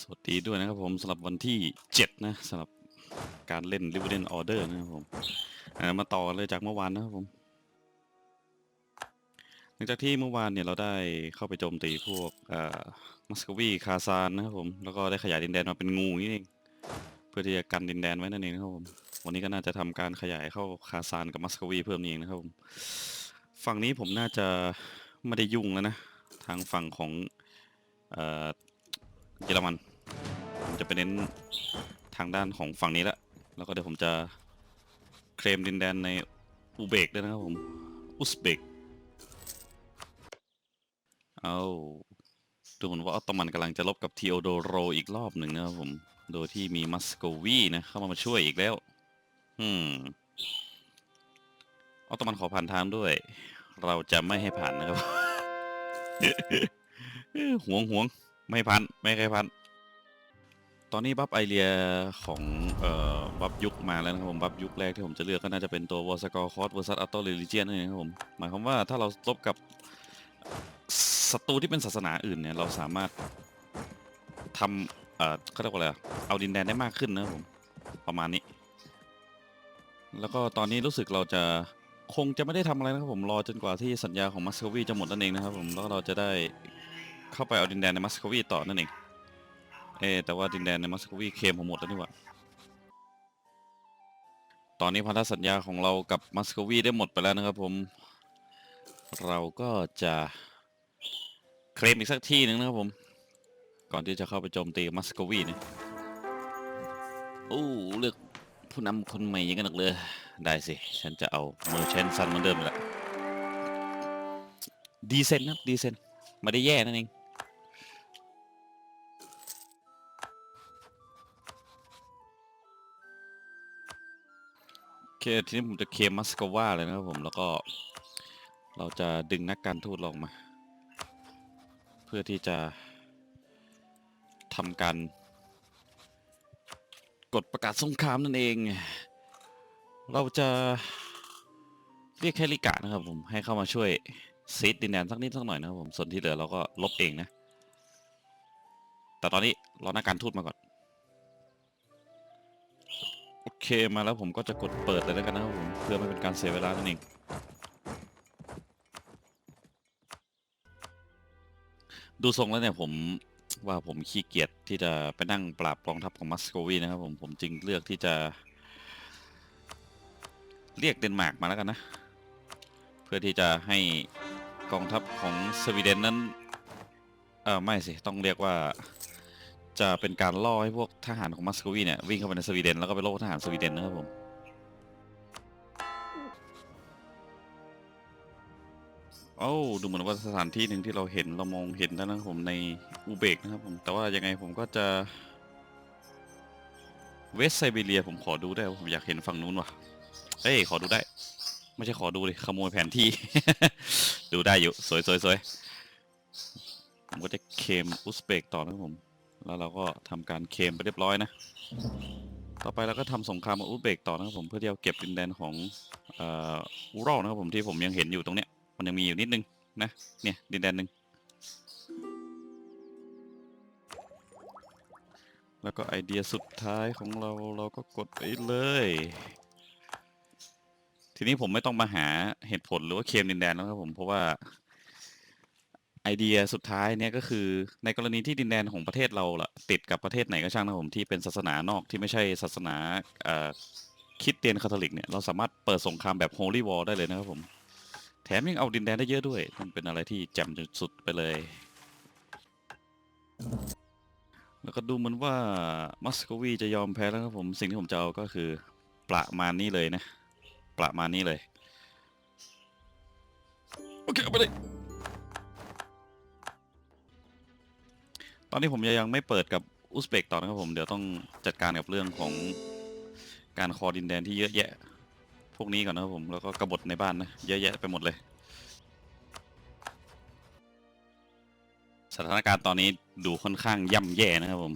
สวัสดีด้วยนะครับผมสำหรับวันที่ 7 นะสำหรับการเล่น r i v e r e n Order นะครับผมมาต่อกันเลยจากเมื่อวานนะครับผม หลังจากที่เมื่อวานเนี่ยเราได้เข้าไปโจมตีพวกมัสกวีคาซานนะครับผม แล้วก็ได้ขยายดินแดนมาเป็นงูนี่เองเพื่อที่จะกันดินแดนไว้นั่นเองนะครับผม วันนี้ก็น่าจะทำการขยายเข้าคาซานกับมัสกวีเพิ่มนี่เองนะครับผม ฝั่งนี้ผมน่าจะไม่ได้ยุ่งแล้วนะ ทางฝั่งของเยอรมัน จะไปเน้นทางด้านของฝั่งนี้ละ แล้วก็เดี๋ยวผมจะเคลมดินแดนในอุเบกด้วยนะครับผม อุซเบก เอาดูเหมือนว่าออตโตมันกำลังจะลบกับทีโอโดโรอีกรอบหนึ่งนะครับผม โดยที่มีมัสโกวีนะเข้ามามาช่วยอีกแล้ว อืม ออตโตมันขอผ่านทางด้วย เราจะไม่ให้ผ่านนะครับ ห่วงห่วงไม่ให้ผ่านไม่ใครผ่าน ตอนนี้บัฟไอเรียของเอ่อบัฟยุคมาแล้วนะครับผมบัฟยุคแรกที่ผมจะเลือกก็น่าจะเป็นตัววอสกอร์คอร์สเวอร์ซัสอัตโตเรลิเจียนนั่นเองครับผมหมายความว่าถ้าเราลบกับศัตรูที่เป็นศาสนาอื่นเนี่ยเราสามารถทำเอ่อเขาเรียกว่าอะไรเอาดินแดนได้มากขึ้นนะครับผมประมาณนี้ แล้วก็ตอนนี้รู้สึกเราจะคงจะไม่ได้ทำอะไรนะครับผมรอจนกว่าที่สัญญาของมัสโควีจะหมดนั่นเองนะครับผมแล้วเราจะได้เข้าไปเอาดินแดนในมัสโควีต่อนั่นเอง เอะแต่ว่าดินแดนในมัสโควีเคลมผมหมดแล้วนี่หว่าตอนนี้พันธสัญญาของเรากับมัสโควีได้หมดไปแล้วนะครับผม เราก็จะเคลมอีกสักที่หนึ่งนะครับผม ก่อนที่จะเข้าไปโจมตีมัสโควีเนี่ยโอ้เลือกผู้นำคนใหม่ยังกันหนักเลย ได้สิ ฉันจะเอาเมอร์เชนซันเหมือนเดิมแหละดีเซนครับดีเซนไม่ได้แย่นั่นเอง เคทีนี้ผมจะเคมมัสกว่าเลยนะครับผมแล้วก็ เราจะดึงนักการทูตลงมา เพื่อที่จะทำการกดประกาศสงครามนั่นเอง เราจะเรียกแคลิกะนะครับผมให้เข้ามาช่วยซีดดินแดนสักนิดสักหน่อยนะครับผมส่วนที่เหลือเราก็ลบเองนะ แต่ตอนนี้เรอนักการทูตมาก่อน โอเคมาแล้วผมก็จะกดเปิดเลยแล้วกันนะครับผมเพื่อไม่เป็นการเสียเวลานั่นเองดูทรงแล้วเนี่ยผมว่าผมขี้เกียจที่จะไปนั่งปราบกองทัพของมัสโกวีนะครับผมผมจึงเลือกที่จะ เรียกเดนมาร์กมาแล้วกันนะ เพื่อที่จะให้กองทัพของสวีเดนนั้นเออไม่สิ ต้องเรียกว่า จะเป็นการล่อให้พวกทหารของมัสโกวีเนี่ยวิ่งเข้าไปในสวีเดนแล้วก็ไปโล่ทหารสวีเดนนะครับผม โอ้าดูเหมือนว่าสถานที่หนึ่งที่เราเห็นเรามองเห็นแล้วนะครับผมในอุเบกนะครับผมแต่ว่ายังไงผมก็จะเวสไซบีเรียผมขอดูได้ว่าผมอยากเห็นฝั่งนู้นว่ะเอ้ยขอดูได้ ไม่ใช่ขอดูเลยขโมยแผนที่ ดูได้อยู่ สวยสวยสวยผมก็จะเคมอุซเบกต่อนะครับผม แล้วเราก็ทำการเคมไปเรียบร้อยนะ ต่อไปเราก็ทำสงครามกับอุซเบกต่อนะครับผมเพื่อที่จะเก็บดินแดนของอูรัลนะครับผมที่ผมยังเห็นอยู่ตรงเนี้ยมันยังมีอยู่นิดนึงนะเนี่ยดินแดนหนึ่งแล้วก็ไอเดียสุดท้ายของเราเราก็กดไปเลย ทีนี้ผมไม่ต้องมาหาเหตุผลหรือว่าเคมดินแดนแล้วครับผมเพราะว่า ไอเดียสุดท้ายเนี่ยก็คือในกรณีที่ดินแดนของประเทศเราล่ะติดกับประเทศไหนก็ช่างนะผมที่เป็นศาสนานอกที่ไม่ใช่ศาสนาเอ่อคริดเตียนคาทอลิกเนี่ยเราสามารถเปิดสงครามแบบ Holy War ได้เลยนะครับผม แถมยังเอาดินแดนได้เยอะด้วย มันเป็นอะไรที่แจ่มสุดๆไปเลย แล้วก็ดูเหมือนว่ามัสโกวีจะยอมแพ้แล้วครับผม สิ่งที่ผมจะเอาก็คือ ประมาณนี้เลยนะ ประมาณนี้เลย โอเคเอาไปเลย ตอนนี้ผมยังไม่เปิดกับอุซเบกต่อนะครับผมเดี๋ยวต้องจัดการกับเรื่องของการคอดินแดนที่เยอะแยะ พวกนี้ก่อนนะครับผมแล้วก็กบฏในบ้านนะเยอะแยะไปหมดเลย สถานการณ์ตอนนี้ดูค่อนข้างย่ำแย่นะครับผม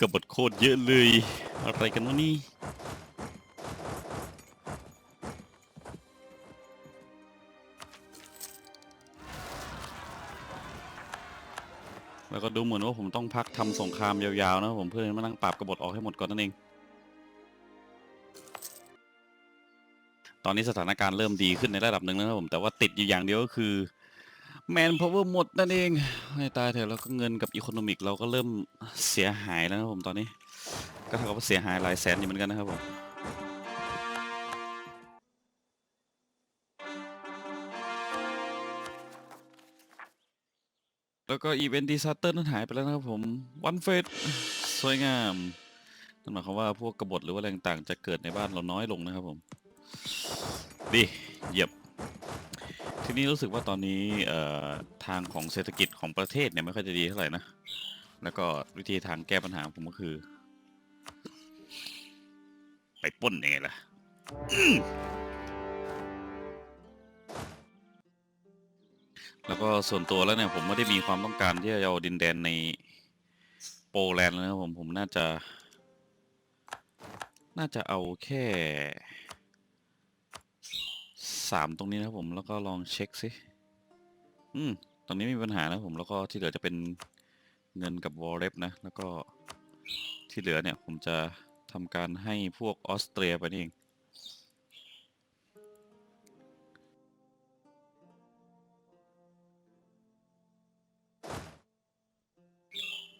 กบฏโคตรเยอะเลย อะไรกันวะนี่ แล้วก็ดูเหมือนว่าผมต้องพักทำสงครามยาวๆนะผมเพื่อมานั่งปราบกบฏออกให้หมดก่อนนั่นเอง ตอนนี้สถานการณ์เริ่มดีขึ้นในระดับหนึ่งแล้วนะครับผมแต่ว่าติดอยู่อย่างเดียวก็คือแมนพาวเวอร์หมดนั่นเองให้ตายเถอะแล้วก็เงินกับอีโคโนมิกเราก็เริ่มเสียหายแล้วนะครับผมตอนนี้ ก็เท่ากับว่าเสียหายหลายแสนอยู่เหมือนกันนะครับผม แล้วก็อีเวนต์ดีซัตเตอร์นั้นหายไปแล้วนะครับผมวันเฟสสวยงามนั่นหมายความว่าพวกกบฏหรือว่าแรงต่างจะเกิดในบ้านเราน้อยลงนะครับผม ดีเหยียบ ทีนี้รู้สึกว่าตอนนี้เอ่อทางของเศรษฐกิจของประเทศเนี่ยไม่ค่อยจะดีเท่าไหร่นะ แล้วก็วิธีทางแก้ปัญหาของผมก็คือ ไปป้นยังไงล่ะ แล้วก็ส่วนตัวแล้วเนี่ยผมไม่ได้มีความต้องการที่จะเอาดินแดนในโปแลนด์แล้วนะครับผมผมน่าจะ น่าจะเอาแค่สามตรงนี้นะครับผมแล้วก็ลองเช็คสิอืมตรงนี้ไม่มีปัญหานะผมแล้วก็ที่เหลือจะเป็นเงินกับวอลเล็บนะ แล้วก็ที่เหลือเนี่ยผมจะทำการให้พวกออสเตรียไปนี่เอง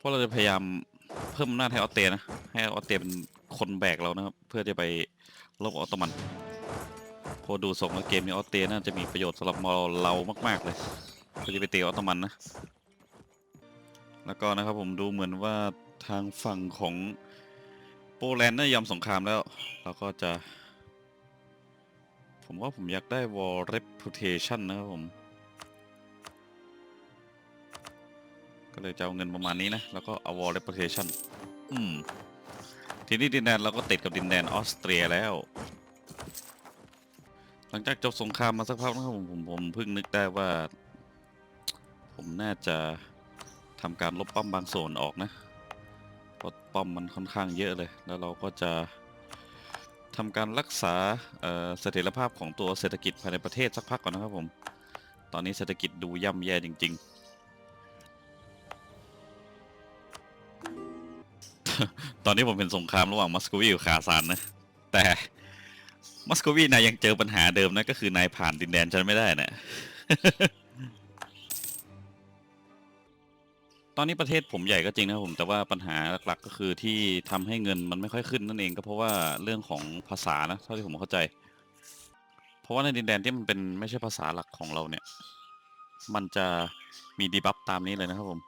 เพราะเราจะพยายามเพิ่มอำนาจให้ออสเตรียนะ ให้ออสเตรียเป็นคนแบกเรานะครับ เพื่อจะไปลบออตโตมันพอดูส่งแล้วเกมนี้ออสเตรียน่าจะมีประโยชน์สำหรับเรามาก ๆเลยเพื่อจะไปตีออตโตมันนะ แล้วก็นะครับผมดูเหมือนว่าทางฝั่งของโปแลนด์น่าจะยอมสงครามแล้ว เราก็จะ ผมว่าผมอยากได้ war reputation นะครับผม เลยจะเอาเงินประมาณนี้นะ แล้วก็เอา war reputation อืม ทีนี้ดินแดนเราก็ติดกับดินแดนออสเตรียแล้ว หลังจากจบสงครามมาสักพักนะครับผมผมผมเพิ่งนึกได้ว่า ผมน่าจะทำการลบป้อมบางส่วนออกนะเพราะป้อมมันค่อนข้างเยอะเลย แล้วเราก็จะทำการรักษาเอ่อเสถียรภาพของตัวเศรษฐกิจภายในประเทศสักพักก่อนนะครับผม ตอนนี้เศรษฐกิจดูย่ำแย่จริง ๆ ตอนนี้ผมเป็นสงครามระหว่างมัสโกวีกับคาซานนะ แต่มัสโกวีนายยังเจอปัญหาเดิมนะก็คือนายผ่านดินแดนฉันไม่ได้นะ ตอนนี้ประเทศผมใหญ่ก็จริงนะครับผม แต่ว่าปัญหาหลักๆก็คือที่ทำให้เงินมันไม่ค่อยขึ้นนั่นเองก็เพราะว่าเรื่องของภาษานะเท่าที่ผมเข้าใจ เพราะว่าในดินแดนที่มันเป็นไม่ใช่ภาษาหลักของเราเนี่ย มันจะมีดีบัฟตามนี้เลยนะครับผม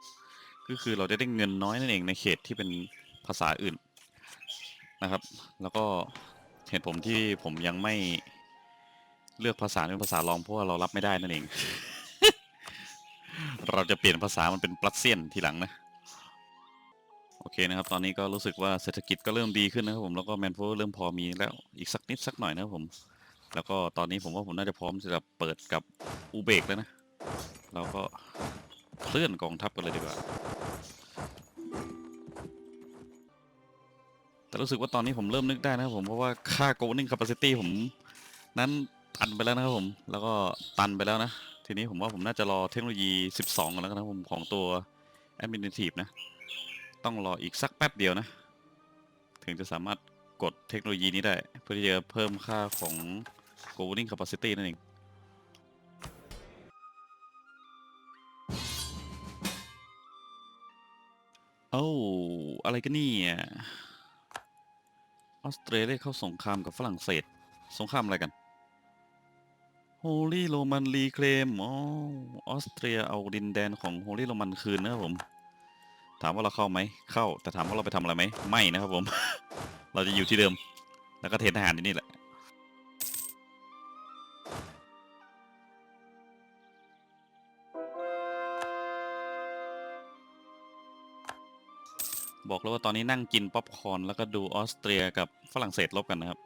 ก็คือเราจะได้เงินน้อยนั่นเองในเขตที่เป็น ภาษาอื่นนะครับ แล้วก็เหตุผมที่ผมยังไม่เลือกภาษาเป็นภาษารองเพราะว่าเรารับไม่ได้นั่นเอง เราจะเปลี่ยนภาษามันเป็นปรัสเซียนทีหลังนะ โอเคนะครับ ตอนนี้ก็รู้สึกว่าเศรษฐกิจก็เริ่มดีขึ้นนะครับผมแล้วก็แมนโฟเริ่มพอมีแล้วอีกสักนิดสักหน่อยนะครับผม แล้วก็ตอนนี้ผมว่าผมน่าจะพร้อมจะเปิดกับอูเบกแล้วนะ เราก็เคลื่อนกองทัพกันเลยดีกว่า แต่รู้สึกว่าตอนนี้ผมเริ่มนึกได้นะครับผมเพราะว่าค่า governing capacity ผม นั้นตันไปแล้วนะครับผม แล้วก็ตันไปแล้วนะ ทีนี้ผมว่าผมน่าจะรอเทคโนโลยี 12 กันแล้วนะครับผมของตัว Administrative นะ ต้องรออีกสักแป๊บเดียวนะ ถึงจะสามารถกดเทคโนโลยีนี้ได้ เพื่อที่จะเพิ่มค่าของ governing capacity นั่นเองเอ้าอะไรกันเนี่ย ออสเตรเลียเข้าสงครามกับฝรั่งเศส สงครามอะไรกัน Holy Roman Reclaim อ๋อออสเตรียเอาดินแดนของ Holy Roman คืนนะครับผม ถามว่าเราเข้าไหม เข้า แต่ถามว่าเราไปทำอะไรไหม ไม่นะครับผม เราจะอยู่ที่เดิม แล้วก็เทรนทหารที่นี่แหละ บอกเลยว่าตอนนี้นั่งกินป๊อปคอร์นแล้วก็ดูออสเตรียกับฝรั่งเศสลบกันนะครับ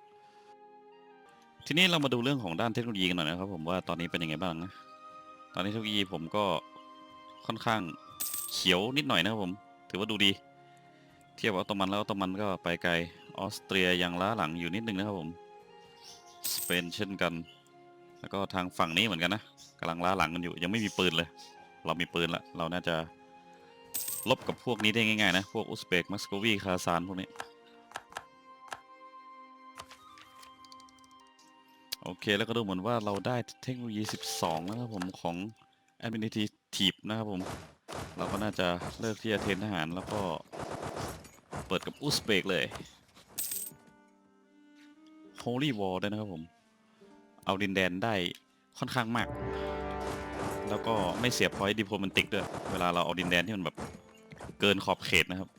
ทีนี้เรามาดูเรื่องของด้านเทคโนโลยีกันหน่อยนะครับ ผมว่าตอนนี้เป็นยังไงบ้างนะ ตอนนี้เทคโนโลยีผมก็ค่อนข้างเขียวนิดหน่อยนะครับผม ถือว่าดูดี เทียบกับออตโตมันแล้วออตโตมันก็ไปไกลออสเตรียยังล้าหลังอยู่นิดนึงนะครับผมสเปนเช่นกัน แล้วก็ทางฝั่งนี้เหมือนกันนะกำลังล้าหลังกันอยู่ ยังไม่มีปืนเลย เรามีปืนละเราน่าจะ ลบกับพวกนี้ได้ง่ายๆนะ พวกอุซเบกมัสโกวีคาซานพวกนี้ โอเคแล้วก็ดูเหมือนว่าเราได้เทคโนโลยี 12 นะครับผมของ Administrative นะครับผม เราก็น่าจะเลิกที่จะเทรนทหารแล้วก็เปิดกับอุซเบกเลย Holy War ด้วยนะครับผม เอาดินแดนได้ค่อนข้างมาก แล้วก็ไม่เสียพอยต์ดิโพมันติกด้วย เวลาเราเอาดินแดนที่มันแบบ เกินขอบเขตนะครับ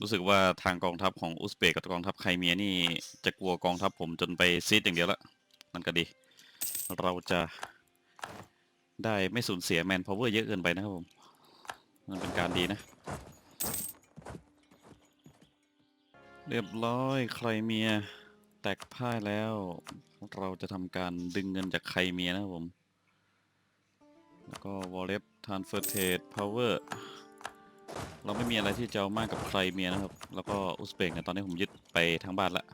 รู้สึกว่าทางกองทัพของอุซเบกกับกองทัพไครเมียนี่จะกลัวกองทัพผมจนไปซีดอย่างเดียวละนั่นก็ดี เราจะได้ไม่สูญเสียแมนพาวเวอร์เยอะเกินไปนะครับผมมันเป็นการดีนะ เรียบร้อยใครเมียแตกพ่ายแล้ว เราจะทำการดึงเงินจากใครเมียนะครับผม แล้วก็วอลเล็บทานเฟอร์เทดพาวเวอร์เราไม่มีอะไรที่จะเอามากกับใครเมียนะครับ แล้วก็อุซเบกเนี่ยตอนนี้ผมยึดไปทั้งบ้านละ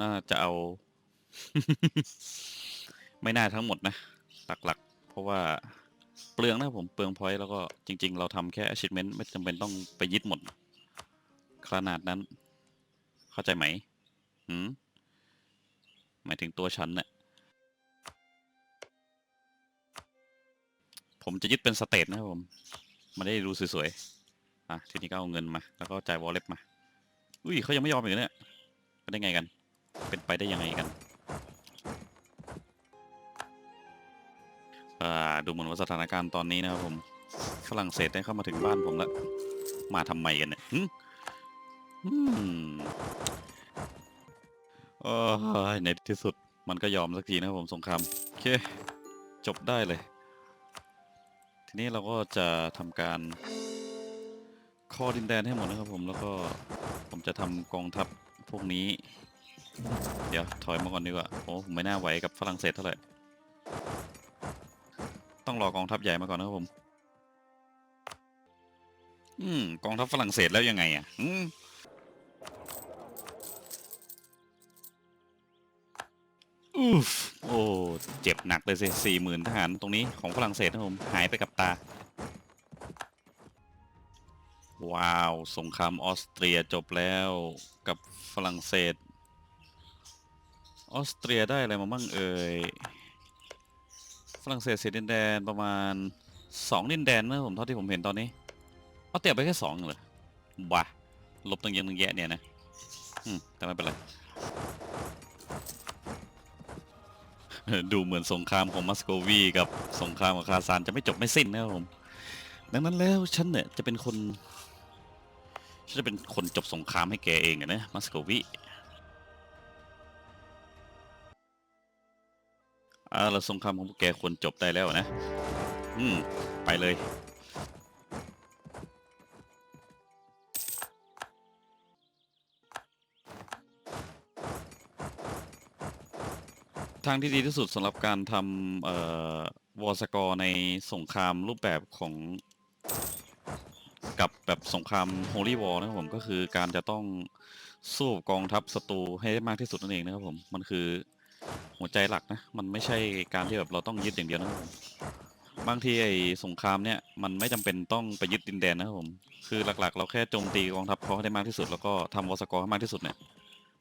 น่าจะเอา ไม่น่าทั้งหมดนะ หลักๆ เพราะว่าเปลืองนะผมเปลืองพอยต์แล้วก็จริง ๆ เราทำแค่ achievement ไม่จำเป็นต้องไปยึดหมด ขนาดนั้น เข้าใจไหมหืมหมายถึงตัวฉันเนี่ย ผมจะยึดเป็นสเตทนะครับผมไมาได้ดูสวยๆอะทีนี้ก็เอาเงินมา แล้วก็จ่ายวอลเล็บมา อุ้ยเขายังไม่ยอมอีกเหรอเนี่ยเป็นได้ไงกัน เป็นไปได้ยังไงกันอ่าดูเหมือนว่าสถานการณ์ตอนนี้นะครับผมฝรั่งเศสได้เข้ามาถึงบ้านผมแล้ว มาทำไมกันเนี่ยหึอืมโอ้ยในที่สุดมันก็ยอมสักทีนะครับผมสงครามโอเค จบได้เลย นี้เราก็จะทำการคอดินแดนให้หมดนะครับผมแล้วก็ผมจะทำกองทัพพวกนี้ เดี๋ยวถอยมาก่อนดีกว่าโอ้ผมไม่น่าไหวกับฝรั่งเศสเท่าไหร่ต้องรอกองทัพใหญ่มาก่อนนะครับผม อืมกองทัพฝรั่งเศสแล้วยังไงอะ อืม อูฟโอ้เจ็บหนักเลยสิสี่หมื่นทหารตรงนี้ของฝรั่งเศสนะผมหายไปกับตา ว้าว สงครามออสเตรียจบแล้วกับฝรั่งเศส ออสเตรียได้อะไรมาบ้างเอ่ยฝรั่งเศสเสียดินแดนประมาณสองดินแดนนะผมเท่าที่ผมเห็นตอนนี้เอาเตียไปแค่สองเหรอบ้าลบตั้งเยอะตั้งแยะเนี่ยนะแต่ไม่เป็นไร ดูเหมือนสงครามของมัสโกวีกับสงครามของคาซานจะไม่จบไม่สิ้นนะครับผมดังนั้นแล้วฉันเนี่ยจะเป็นคนฉันจะเป็นคนจบสงครามให้แกเองอะนะมัสโกวีอ่าเราสงครามของพวกแกควรจบได้แล้วนะ อืม ไปเลย ทางที่ดีที่สุดสำหรับการทำเอ่อวอร์สกอร์ในสงครามรูปแบบของ กับแบบสงคราม Holy War นะครับผมก็คือการจะต้องสู้กับกองทัพศัตรูให้ได้มากที่สุดนั่นเองนะครับผมมันคือหัวใจหลักนะ มันไม่ใช่การที่แบบเราต้องยึดอย่างเดียวนะครับผมบางทีไอ้สงครามเนี่ยมันไม่จำเป็นต้องไปยึดดินแดนนะครับผมคือหลักๆ เราแค่โจมตีกองทัพเขาให้ได้มากที่สุด แล้วก็ทำวอร์สกอร์ให้มากที่สุดเนี่ย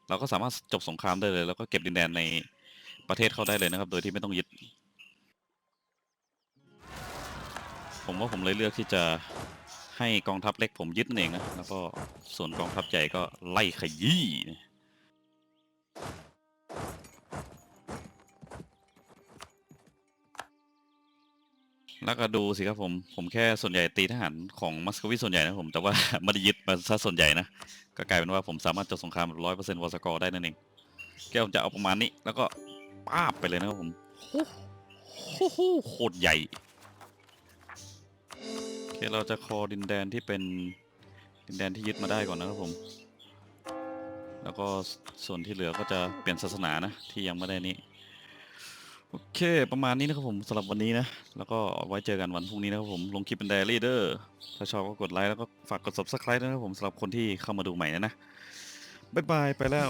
เราก็สามารถจบสงครามได้เลย แล้วก็เก็บดินแดนใน ประเทศเข้าได้เลยนะครับ โดยที่ไม่ต้องยึด ผมว่าผมเลยเลือกที่จะให้กองทัพเล็กผมยึดนั่นเองนะ แล้วก็ส่วนกองทัพใหญ่ก็ไล่ขยี้แล้วก็ดูสิครับผม ผมแค่ส่วนใหญ่ตีทหารของมัสโกวีส่วนใหญ่นะผม แต่ว่าไม่ได้ยึดมาซะส่วนใหญ่นะ ก็กลายเป็นว่าผมสามารถจบสงครามร้อยเปอร์เซ็นต์วอสกอร์ได้นั่นเองแก้ผมจะเอาประมาณนี้ แล้วก็ ป้าบไปเลยนะครับผมโอ้โหโคตรใหญ่โอเคเราจะคอดินแดนที่เป็นดินแดนที่ยึดมาได้ก่อนนะครับผม แล้วก็ส่วนที่เหลือก็จะเปลี่ยนศาสนานะที่ยังไม่ได้นี้โอเค ประมาณนี้นะครับผมสำหรับวันนี้นะ แล้วก็ไว้เจอกันวันพรุ่งนี้นะครับผม ลงคลิปเป็นไดอารี่เดอร์ถ้าชอบก็กดไลค์แล้วก็ฝากกด subscribe ด้วยนะครับผมสำหรับคนที่เข้ามาดูใหม่นะนะ บ๊ายบาย ไปแล้ว